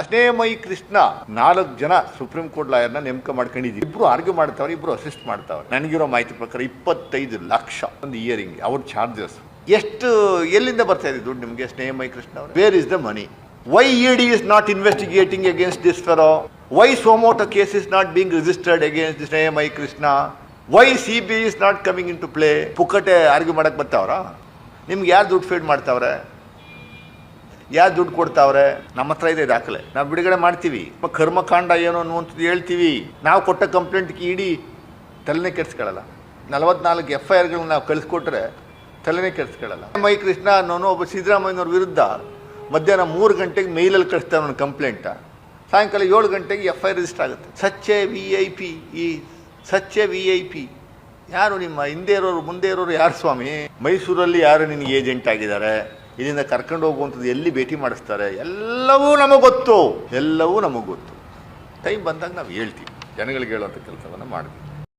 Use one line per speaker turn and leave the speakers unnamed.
ಅಸ್ನೇಹಮಯಿ ಕೃಷ್ಣ ನಾಲ್ಕು ಜನ supreme court ಲಾಯರ್ನ ನೇಮಕ ಮಾಡ್ಕೊಂಡಿದ್ದೀವಿ. ಇಬ್ರು ಆರ್ಗ್ಯೂ ಮಾಡ್ತಾವ್ರೆ, ಇಬ್ರು ಅಸಿಸ್ಟ್ ಮಾಡ್ತಾವ್ರೆ. ನನಗಿರೋ ಮಾಹಿತಿ ಪ್ರಕಾರ ಇಪ್ಪತ್ತೈದು ಲಕ್ಷ ಒಂದು ಇಯರಿಂಗ್ ಅವ್ರ ಚಾರ್ಜಸ್ ಎಷ್ಟು, ಎಲ್ಲಿಂದ ಬರ್ತಾ ಇದೆ ದುಡ್ಡು ನಿಮಗೆ ಸ್ನೇಹಮಯಿ ಕೃಷ್ಣ ಅವರು? Where is the money why E D is not investigating against this fellow why suo motu case is not being registered against Snehamayi Krishna why C B is not coming in to play ಪುಕ್ಕಟೆ argue ಮಾಡಕ್ಕೆ ಬರ್ತಾವ್ರಾ? ನಿಮ್ಗೆ ಯಾರು ದುಡ್ಡು feed ಮಾಡ್ತಾವ್ರೆ? ಯಾರು ದುಡ್ಡು ಕೊಡ್ತಾವ್ರೆ? ನಮ್ಮ ಹತ್ರ ಇದೆ ದಾಖಲೆ. ನಾವು ಬಿಡುಗಡೆ ಮಾಡ್ತೀವಿ. ಕರ್ಮಕಾಂಡ ಏನು ಅನ್ನುವಂಥದ್ದು ಹೇಳ್ತೀವಿ. ನಾವು ಕೊಟ್ಟ ಕಂಪ್ಲೇಂಟ್ಗೆ ಇಡೀ ತಲೆನೆ ಕೆಡ್ಸ್ಕೊಳ್ಳಲ್ಲ ನಲವತ್ನಾಲ್ಕು ಎಫ್ ಐ ಆರ್ಗಳನ್ನ ನಾವು ಕಳಿಸ್ಕೊಟ್ರೆ ತಲೆನೇ ಕೆಡ್ಸ್ಕೊಳ್ಳಲ್ಲ ಮೈ ಕೃಷ್ಣ ಅನ್ನೋನು ಒಬ್ಬ ಸಿದ್ದರಾಮಯ್ಯನವ್ರ ವಿರುದ್ಧ ಮಧ್ಯಾಹ್ನ ಮೂರು ಗಂಟೆಗೆ ಮೇಲಲ್ಲಿ ಕಳಿಸ್ತಾನೆ ಅವನ ಕಂಪ್ಲೇಂಟ ಸಾಯಂಕಾಲ ಏಳು ಗಂಟೆಗೆ ಎಫ್ ಐ ರಿಜಿಸ್ಟರ್ ಆಗುತ್ತೆ. ಸಚ್ಚೆ ವಿ ಐ ಪಿ ಈ ಸಚ್ಚೆ ವಿ ಐ ಪಿ ಯಾರು ನಿಮ್ಮ ಹಿಂದೆ ಇರೋರು, ಮುಂದೆ ಇರೋರು ಯಾರು ಸ್ವಾಮಿ? ಮೈಸೂರಲ್ಲಿ ಯಾರು ನಿನಗೆ ಏಜೆಂಟ್ ಆಗಿದ್ದಾರೆ? ಇಲ್ಲಿಂದ ಕರ್ಕೊಂಡು ಹೋಗುವಂಥದ್ದು ಎಲ್ಲಿ ಭೇಟಿ ಮಾಡಿಸ್ತಾರೆ? ಎಲ್ಲವೂ ನಮಗೆ ಗೊತ್ತು. ಎಲ್ಲವೂ ನಮಗೆ ಗೊತ್ತು. ಟೈಮ್ ಬಂದಾಗ ನಾವು ಹೇಳ್ತೀವಿ. ಜನಗಳಿಗೆ ಹೇಳುವಂಥ ಕೆಲಸವನ್ನು ಮಾಡ್ತೀವಿ.